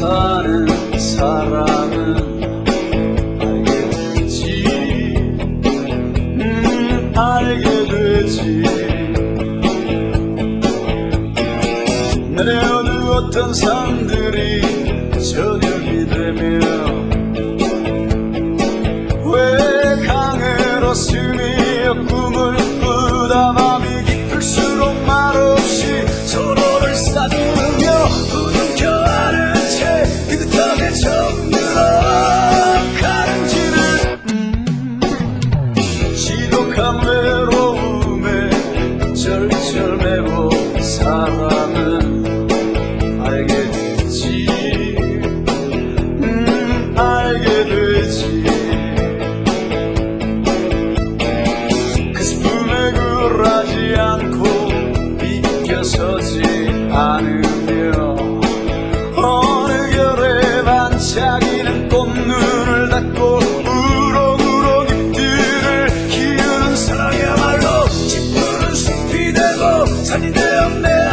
사는 사람은 알게 되지? 음, 알게 되지. 내어두었던 삶들이 저 내가 외로움에 절절 매고 살아. will never.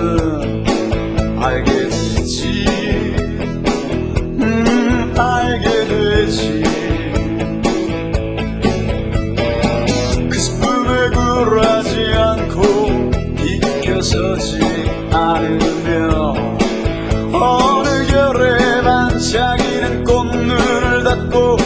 너는 알겠지. 음, 알게 되지. 그 슬픔에 굴하지 않고 비켜서지 않으며 어느 결에 반짝이는 꽃눈을 닫고